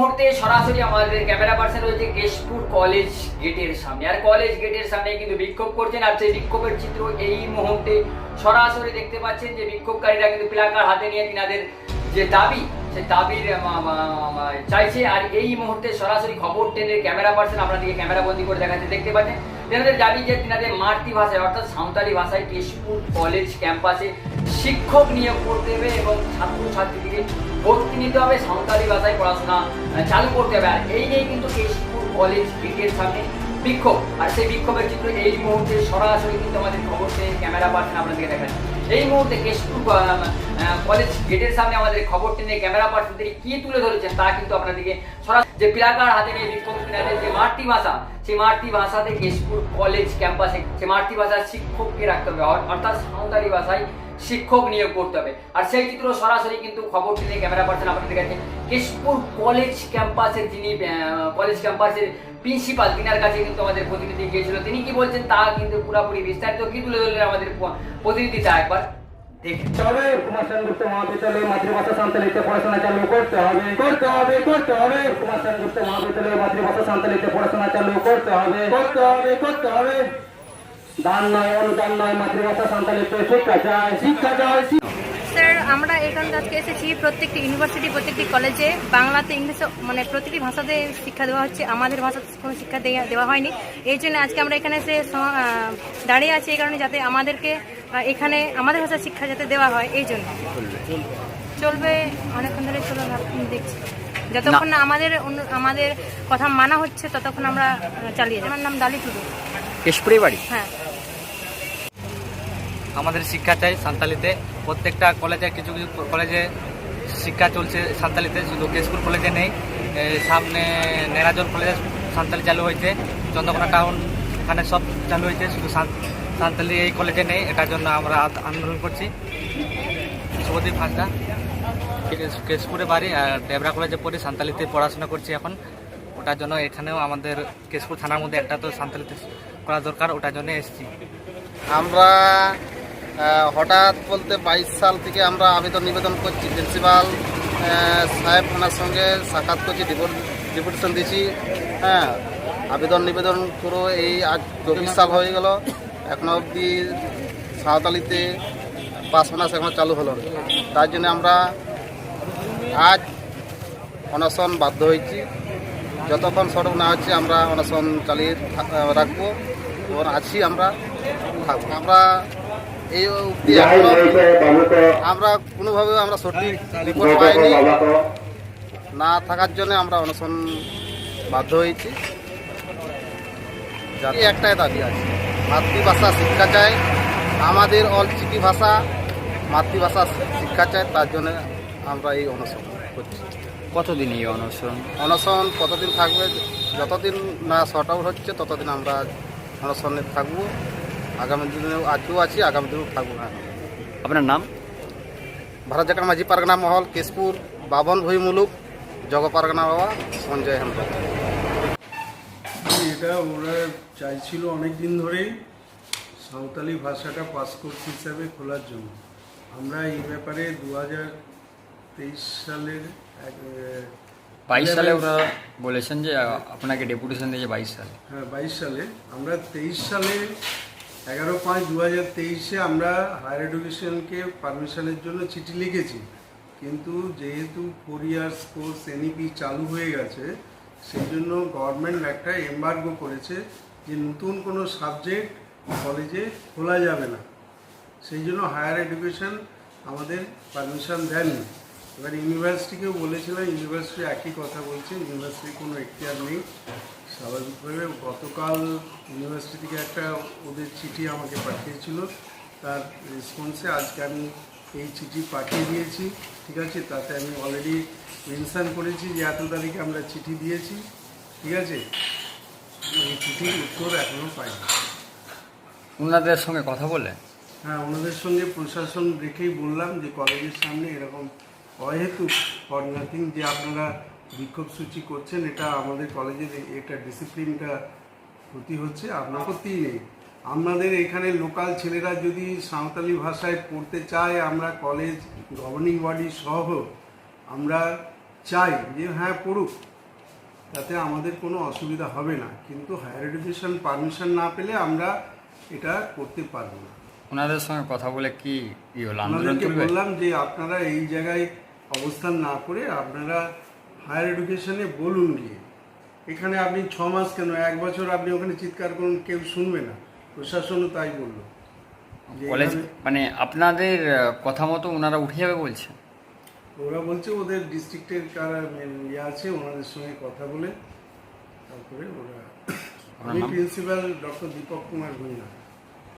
মুহূর্তে সরাসরি আমাদের ক্যামেরা পার্সন রয়েছে কেশপুর কলেজ গেটের সামনে। আর কলেজ গেটের সামনে কিন্তু বিক্ষোভ করছেন, আর সেই বিক্ষোভের চিত্র এই মুহূর্তে সরাসরি দেখতে পাচ্ছেন যে বিক্ষোভকারীরা কিন্তু প্লাকার হাতে নিয়ে তিনাদের যে দাবি সে দাবির চাইছে। আর এই মুহূর্তে সরাসরি খবর টেনের ক্যামেরা পার্সন আপনাদেরকে ক্যামেরা বন্দি করে দেখাচ্ছে দেখতে পাচ্ছেন। তেনাদের দাবি যে তিনাদের মাতৃভাষায়, অর্থাৎ সাঁওতালি ভাষায় কেশপুর কলেজ ক্যাম্পাসে শিক্ষক নিয়োগ করতে হবে এবং ছাত্রছাত্রীদের ভর্তি নিতে হবে। সাঁওতালি ভাষায় পড়াশোনা চালু করতে হবে। আর এই নিয়ে কিন্তু কেশপুর কলেজ গেটের সামনে বিক্ষোভ। আর সেই বিক্ষোভের চিত্র এই মুহূর্তে সরাসরি কিন্তু আমাদের খবর পেয়ে ক্যামেরা পার্সন আপনাদেরকে দেখাচ্ছে। এই মুহূর্তে কেশপুর কলেজ গেটের সামনে আমাদের খবর টেনে ক্যামেরা পার্সনদের কি তুলে ধরেছেন তা কিন্তু আপনাদেরকে সরাসরি যে প্লাকার হাতে নিয়ে বিক্ষোভ, যে মাতৃভাষা সেই মাতৃভাষাতে কেশপুর কলেজ, ক্যাম্পাসে সেই মাতৃভাষার শিক্ষককে রাখতে হবে। অর্থাৎ সাঁওতালি ভাষায় শিক্ষক নিয়োগ করতে হবে। আর সেই চিত্র সরাসরি কিন্তু খবর টেনে ক্যামেরা পার্সন আপনাদের কাছে কেশপুর কলেজ, ক্যাম্পাসের যিনি কলেজ ক্যাম্পাসের প্রিন্সিপাল তিনার কাছে কিন্তু আমাদের প্রতিনিধি গিয়েছিল। তিনি কি বলছেন তা কিন্তু পুরোপুরি বিস্তারিত। কি তুলে ধরলেন আমাদের প- প্রতিনিধি তা একবার? তবে কুমার সেনগুপ্ত মহাবিদ্যালয়ে মাতৃভাষা সান্তালিতে পড়াশোনা চালু করতে হবে। করতে হবে করতে হবে। কুমার সেনগুপ্ত মহাবিদ্যালয়ে মাতৃভাষা সান্তালিতে পড়াশোনা চালু করতে হবে। করতে হবে করতে হবে। দান নয় অনুদান নয় মাতৃভাষা সান্তালিতে শিক্ষা চাই শিক্ষা চাই স্যার আমরা এখানে আজকে এসেছি প্রত্যেকটি ইউনিভার্সিটি প্রত্যেকটি কলেজে। বাংলাতে ইংলিশে মানে প্রতিটি ভাষাতে শিক্ষা দেওয়া হচ্ছে। আমাদের ভাষাতে কোনো শিক্ষা দেওয়া হয়নি। এই জন্য আজকে আমরা এখানে এসে দাঁড়িয়ে আছি এই কারণে যাতে আমাদেরকে এখানে আমাদের ভাষার শিক্ষা যাতে দেওয়া হয় এই জন্য। চলবে অনেকক্ষণ ধরে চলে দেখছি। যতক্ষণ না আমাদের আমাদের কথা মানা হচ্ছে ততক্ষণ আমরা চালিয়ে যাই আমার নাম ডালি টুডু। কেশপুরি বাড়ি? হ্যাঁ। আমাদের শিক্ষা চাই সান্তালিতে। প্রত্যেকটা কলেজে কিছু কিছু কলেজে শিক্ষা চলছে সান্তালিতে। শুধু কেশপুর কলেজে নেই সামনে নেরাজল কলেজে সান্তালি চালু হয়েছে। চন্দ্রকোনা টাউন এখানে সব চালু হয়েছে, শুধু সান- সান্তালি এই কলেজে নেই, এটার জন্য আমরা আন্দোলন করছি। শুভদীপ কেশ- কেশপুরে বাড়ি, আর ডেবরা কলেজে পড়ি সান্তালিতে পড়াশোনা করছি এখন। ওটার জন্য এখানেও আমাদের কেশপুর থানার মধ্যে একটা তো সান্তালিতে করা দরকার, ওটার জন্য এসেছি। আমরা হঠাৎ বলতে বাইশ সাল থেকে আমরা আবেদন নিবেদন করছি, প্রিন্সিপাল সাহেব ওনার সঙ্গে সাক্ষাৎ করছি ডিপুটেশন দিয়েছি হ্যাঁ আবেদন নিবেদন পুরো এই আজ চব্বিশ সাল হয়ে গেল এখনও অবধি সাঁওতালিতে পাঁচ মাস এখনও চালু হলো তার জন্য আমরা আজ অনশন বাধ্য হয়েছি। যতক্ষণ সড়ক না হচ্ছে আমরা অনশন চালিয়ে রাখব এবং আছি আমরা থাকব। আমরা এই অবধি এখনও আমরা কোনোভাবে আমরা সঠিক রিপোর্ট পাইনি। না থাকার জন্য আমরা অনশন বাধ্য হয়েছি। জাতি একটাই দাবি আছে। মাতৃভাষা শিক্ষা চাই আমাদের অলচিকি ভাষা মাতৃভাষা শিক্ষা চাই তার জন্য আমরা এই অনশন করছি। কতদিন এই অনশন? অনশন কতদিন থাকবে? যতদিন না শর্ট আউট হচ্ছে ততদিন আমরা অনশনে থাকব। আগামী দিনেও আজকেও আছি আগামী দিনেও থাকব না। আপনার নাম? ভারত জাকার মাঝি পারগনা মহল কেশপুর বাবন ভুই মুলুক জগ বাবা সঞ্জয় হেমব্রম এটা ওরা চাইছিল অনেক দিন ধরেই সাঁওতালি ভাষাটা পাসকোর্স হিসাবে খোলার জন্য। আমরা এই ব্যাপারে দু হাজার তেইশ সালের এক, বাইশ সালে ওরা বলেছেন যে আপনাকে ডেপুটেশন দিয়েছে বাইশ সালে। হ্যাঁ বাইশ সালে। আমরা তেইশ সালে এগারো পাঁচ দু হাজার তেইশে আমরা হায়ার এডুকেশনকে পারমিশনের জন্য চিঠি লিখেছি। কিন্তু যেহেতু ফোর ইয়ার্স কোর্স এনইপি চালু হয়ে গেছে সেই জন্য গভর্নমেন্ট একটা এম্বার্গো করেছে যে নতুন কোনো সাবজেক্ট কলেজে খোলা যাবে না। সেই জন্য হায়ার এডুকেশন আমাদের পারমিশন দেননি। এবার ইউনিভার্সিটিকেও বলেছিলাম ইউনিভার্সিটি একই কথা বলছে ইউনিভার্সিটির কোনো এখতিয়ার নেই। স্বাভাবিকভাবে গতকাল ইউনিভার্সিটি থেকে একটা ওদের চিঠি আমাকে পাঠিয়েছিল। তার রেসপন্সে আজকে আমি এই চিঠি পাঠিয়ে দিয়েছি ঠিক আছে? তাতে আমি অলরেডি মেনশান করেছি যে এত তারিখে আমরা চিঠি দিয়েছি ঠিক আছে? এই চিঠির উত্তর এখনও পাইনি। ওনাদের সঙ্গে কথা বলে? হ্যাঁ ওনাদের সঙ্গে প্রশাসন রেখেই বললাম যে কলেজের সামনে এরকম অহেতুক ফর নাথিং যে আপনারা বিক্ষোভ সূচি করছেন এটা আমাদের কলেজের এটা ডিসিপ্লিনটা ক্ষতি হচ্ছে আপনার ক্ষতিই নেই। আমাদের এখানে লোকাল ছেলেরা যদি সাঁওতালি ভাষায় পড়তে চায় আমরা কলেজ গভর্নিং বডি সহ আমরা চাই যে হ্যাঁ পড়ুক। তাতে আমাদের কোনো অসুবিধা হবে না। কিন্তু হায়ার এডুকেশন পারমিশন না পেলে আমরা এটা করতে পারব না। ওনাদের সঙ্গে কথা বলে কি তুলবে? বললাম যে আপনারা এই জায়গায় অবস্থান না করে আপনারা হায়ার এডুকেশনে বলুন গিয়ে। এখানে আপনি ছ মাস কেন? এক বছর আপনি ওখানে চিৎকার করুন কেউ শুনবে না। প্রশাসনও তাই বলল। কলেজ মানে আপনাদের কথা মতো ওনারা উঠে যাবে বলছে ওরা বলছে ওদের ডিস্ট্রিক্টের কারা ইয়ে আছে ওনাদের সঙ্গে কথা বলে তারপরে ওরা আমি প্রিন্সিপাল ডক্টর দীপক কুমার ভূঁইয়া